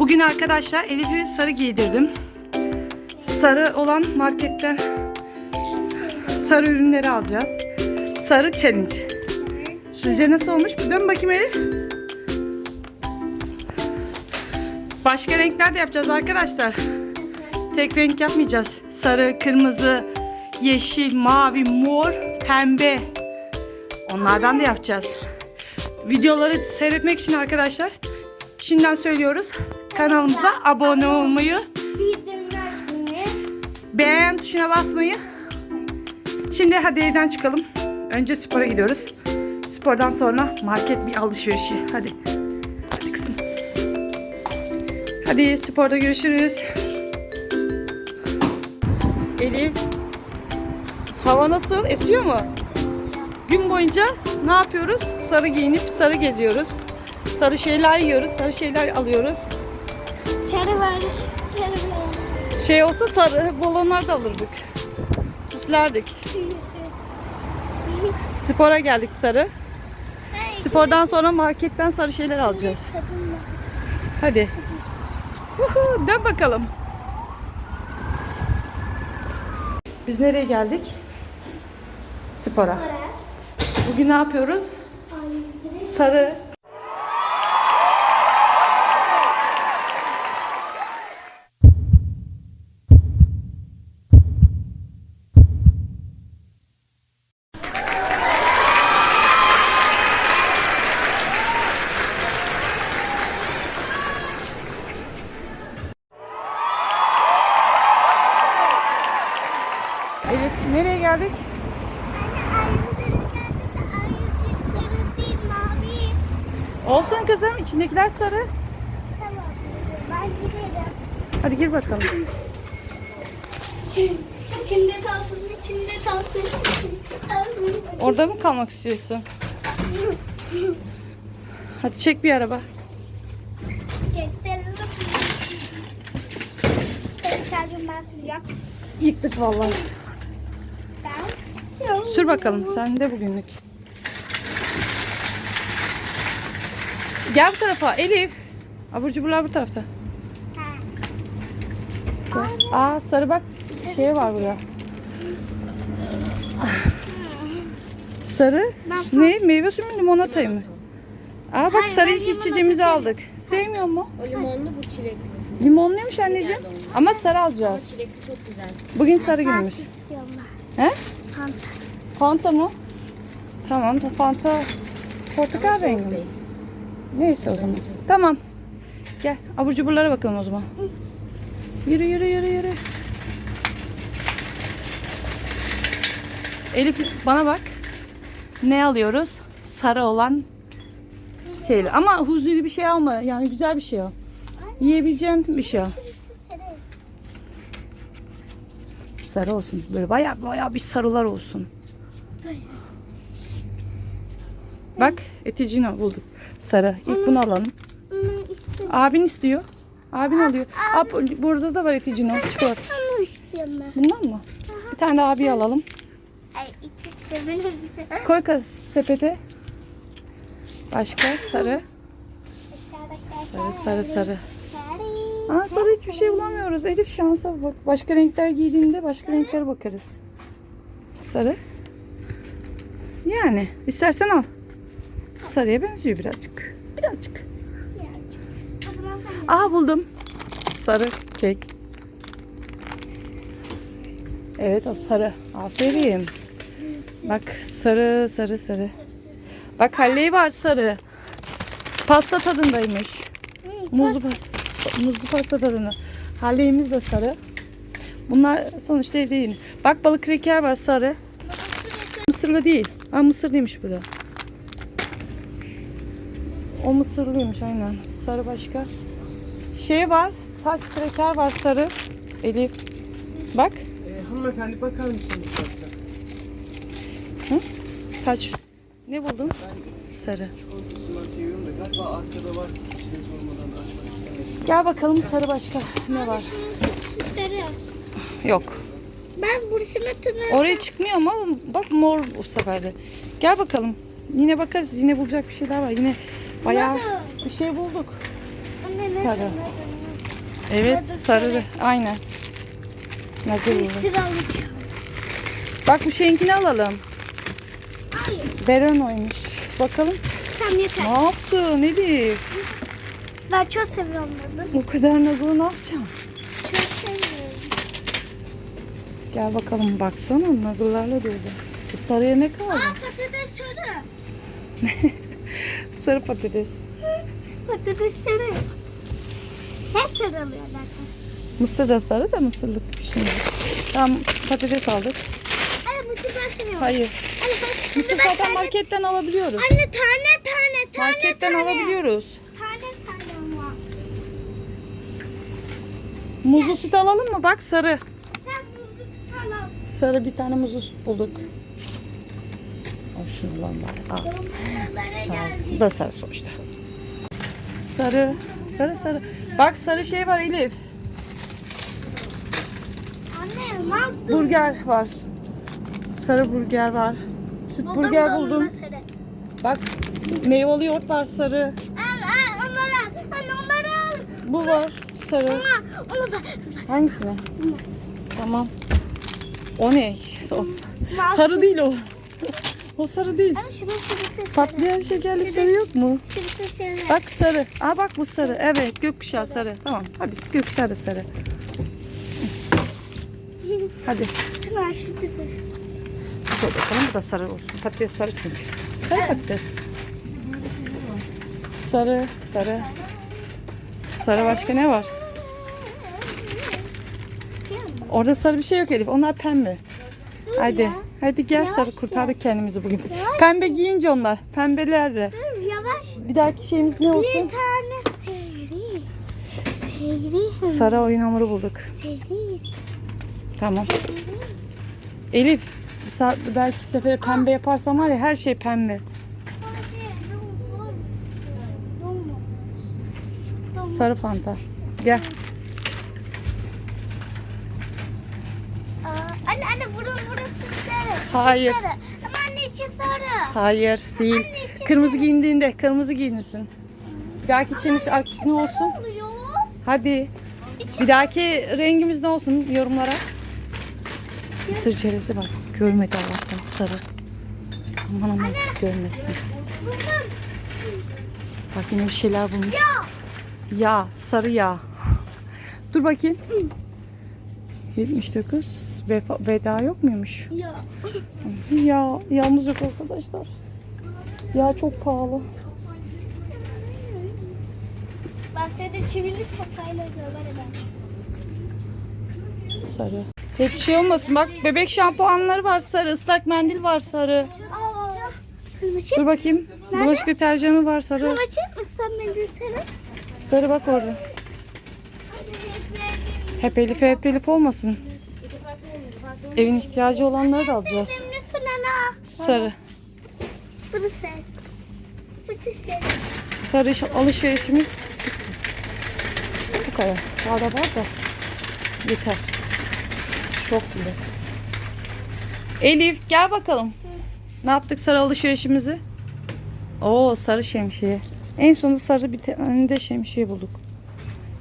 Bugün arkadaşlar Elif'i sarı giydirdim. Sarı olan marketten sarı ürünleri alacağız. Sarı challenge. Sizce nasıl olmuş? Bir dön bakayım Elif. Başka renkler de yapacağız arkadaşlar. Tek renk yapmayacağız. Sarı, kırmızı, yeşil, mavi, mor, pembe. Onlardan da yapacağız. Videoları seyretmek için arkadaşlar şimdiden söylüyoruz. Kanalımıza abone olmayı, Bildirim açmayı. beğen tuşuna basmayı. Şimdi hadi evden çıkalım. Önce spora gidiyoruz. Spordan sonra market bir alışverişi. Hadi. Hadi kızım. Hadi sporda görüşürüz. Elif. Hava nasıl? Esiyor mu? Gün boyunca ne yapıyoruz? Sarı giyinip sarı geziyoruz. Sarı şeyler yiyoruz, sarı şeyler alıyoruz. Şey olsa sarı balonlar da alırdık. Süslerdik. Spora geldik sarı. Spordan sonra marketten sarı şeyler alacağız. Hadi. Huhu, dön bakalım. Biz nereye geldik? Spora. Bugün ne yapıyoruz? Sarı. Elif nereye geldik? Olsun kızım içindekiler sarı. Hadi gir bakalım. İçinde kalsın, içinde kalsın. Orada mı kalmak istiyorsun? Hadi çek bir araba. Çektirelim. Şarjım ben süreceğim. Yıktık vallahi. Sür bakalım sen de bugünlük. Gel bu tarafa Elif. Abur cuburlar bu tarafta. Aa sarı bak şey var burada. Sarı ne? Meyve suyu mu limonatayı mı? Aa bak sarı ilk içeceğimizi aldık. Sevmiyor mu? O limonlu bu çilekli. Limonluymuş anneciğim. Ama sarı alacağız. Çilekli çok güzel. Bugün sarı istiyorum He? Fanta. Fanta mı? Tamam Fanta portakal rengi mi? Neyse o zaman. Tamam. Gel abur cuburlara bakalım o zaman. Yürü yürü yürü yürü. Elif bana bak. Ne alıyoruz? Sarı olan şeyler. Ama huzurlu bir şey alma. Yani güzel bir şey al. Yiyebileceğin bir şey al. Sarı olsun. Böyle baya baya bir sarılar olsun. Bak eticino bulduk. Sarı. İlk bunu alalım. Abin istiyor. Abin alıyor. Aa, bu- burada da var eticino. Çikolata. Bunu istiyorum ben. Bundan mı? Bir tane de abi alalım. Ay iki istiyorum. Koy ka- sepete. Başka sarı. Sarı sarı sarı. Aa sarı hiçbir şey bulamıyoruz. Elif şansa bak. Başka renkler giydiğinde başka renklere bakarız. Sarı. Yani istersen al. Sarıya benziyor birazcık. Birazcık. Aa buldum. Sarı kek. Evet o sarı. Aferin. Bak sarı sarı sarı. Bak halleyi var sarı. Pasta tadındaymış. Muzlu pasta, muzlu pasta tadını. Halleyimiz de sarı. Bunlar sonuçta evde yeni. Bak balık kreker var sarı. Mısırlı değil. Ha mısırlıymış bu da. O mısırlıymış aynen. Sarı başka. Şey var. Taç kreker var sarı. Elif. Bak. E, hanımefendi bakar mısınız istersen? Taç. Ne buldun? Sarı. Çikolatasından seviyorum da galiba arkada var. Sormadan açmak istemedim. Gel bakalım sarı başka ne var? Yok. Ben burasını tutuyorum. Oraya çıkmıyor ama bak mor bu sefer de. Gel bakalım. Yine bakarız. Yine bulacak bir şeyler var. Yine bayağı bir şey bulduk. Sarı. Evet sarı. sarı. Aynen. Alacağım. Bak bu şeyinkini alalım. Hayır. Bereno'ymuş. Bakalım. Tamam yeter. Ne yaptı? Nedir? Ben çok seviyorum bunu. O kadar Nugget'ı ne yapacağım? Çok seviyorum. Gel bakalım baksana Nugget'larla dolu. Bu sarıya ne kaldı? Aa patates sarı. Sarı patates. Patates sarı. Hep sarı alıyor zaten. Mısır da sarı da mısırlık şimdi. Tamam patates aldık. Anne mısır ben seviyorum. Hayır. Anne bak. Mısır ben zaten marketten alabiliyoruz. Anne tane tane tane Marketten tane. alabiliyoruz. Tane tane ama. Muzlu süt alalım mı? Bak sarı. Sen muzlu süt al. Sarı bir tane muzlu süt bulduk. Al şunu lan bari. Al. Bu da sarı sonuçta. Sarı. Sarı sarı. Bak sarı şey var Elif. Anne ne yaptın? Burger var. Sarı burger var. Süt Buldum burger dondurma buldum. sarı. Bak meyveli yoğurt var sarı. Anne anne, onları al. Onları al. Bu var sarı. Ama onu da. Hangisine? Tamam. O ne? O, sarı değil o. o sarı değil. Anne şurada şurası. Patlayan şekerli Şurada- sarı yok mu? Şurası sarı. Bak sarı. Aa bak bu sarı. Evet gökkuşağı sarı. Tamam hadi gökkuşağı da sarı. Hadi. Şunlar şurada dur. Koy bakalım bu da sarı olsun. Patates sarı çünkü. Sarı patates. Sarı, sarı. Sarı başka ne var? Orada sarı bir şey yok Elif. Onlar pembe. Hadi. ya. Hadi gel Yavaş sarı kurtardık kendimizi bugün. Yavaş Pembe giyince onlar. Pembeler de. Dur yavaş. Bir dahaki şeyimiz ne Bir olsun? tane seyri. Seyri. Sarı oyun hamuru bulduk. Seyri. Tamam. Elif bir, saat, bir dahaki sefere pembe yaparsam var ya her şey pembe. Sarı fanta. Gel. Aa, Anne anne burun burası sarı. Hayır. Sarı. Ama anne içi sarı. Hayır değil. Anne, içi Kırmızı giyindiğinde kırmızı giyinirsin. Bir dahaki challenge artık ne olsun? Oluyor? Hadi. Bir dahaki rengimiz ne olsun yorumlara. Mısır çerezi bak. Görmedi Allah'tan sarı. Aman aman görmesin. Buldum. Bak yine bir şeyler bulmuş. Ya. Yağ, sarı yağ. Dur bakayım. 79 vefa, veda yok muymuş? Ya. Ya yağımız yok arkadaşlar. Yağ çok pahalı. Seni çivili sopayla döverim ben. Sarı. Hep şey olmasın bak bebek şampuanları var sarı, ıslak mendil var sarı. Aa. Dur bakayım. Bulaşık deterjanı var sen sarı? Sarı bak orada. Hep Elif hep Elif olmasın. Evin ihtiyacı olanları da alacağız. Sarı. Bunu. Sarı iş- alışverişimiz bu kadar. Daha da var da yeter. Çok bile. Elif gel bakalım. Ne yaptık sarı alışverişimizi? Oo sarı şemsiye. En sonunda sarı bir tane de şemsiye bulduk.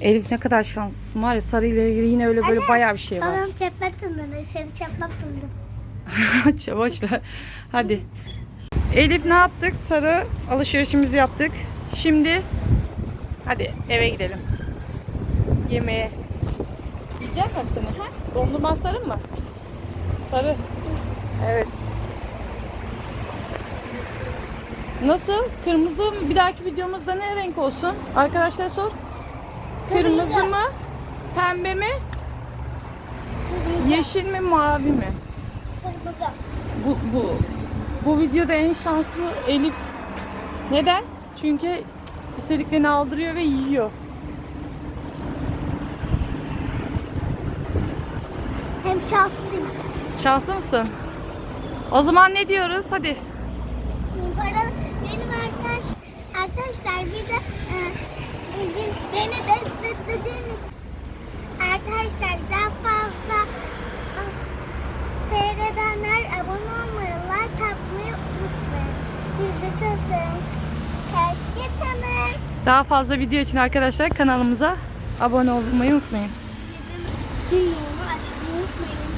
Elif ne kadar şanslısın var ya sarı ile ilgili yine öyle böyle bayağı bir şey var. Babam çakmak buldu. Sarı çakmak buldum. Boş ver. Hadi. Elif ne yaptık? Sarı alışverişimizi yaptık. Şimdi hadi eve gidelim. Yemeğe. Yiyeceğim mi hepsini? Dondurma sarı mı? Sarı. Evet. Nasıl? Kırmızı bir dahaki videomuzda ne renk olsun? Arkadaşlar sor. Kırmızı mı? Pembe mi? Yeşil mi? Mavi mi? Kırmızı. Bu, bu, bu videoda en şanslı Elif. Neden? Çünkü istediklerini aldırıyor ve yiyor. Hem şanslıyım. Şanslı mısın? O zaman ne diyoruz? Hadi. Para benim arkadaş arkadaşlar bir de e, bugün beni desteklediğin için arkadaşlar daha fazla e, seyredenler abone olmayı, like atmayı unutmayın. Siz de çok seviyorum. Hoşçakalın. Daha fazla video için arkadaşlar kanalımıza Abone olmayı unutmayın. Bildirimleri açmayı unutmayın.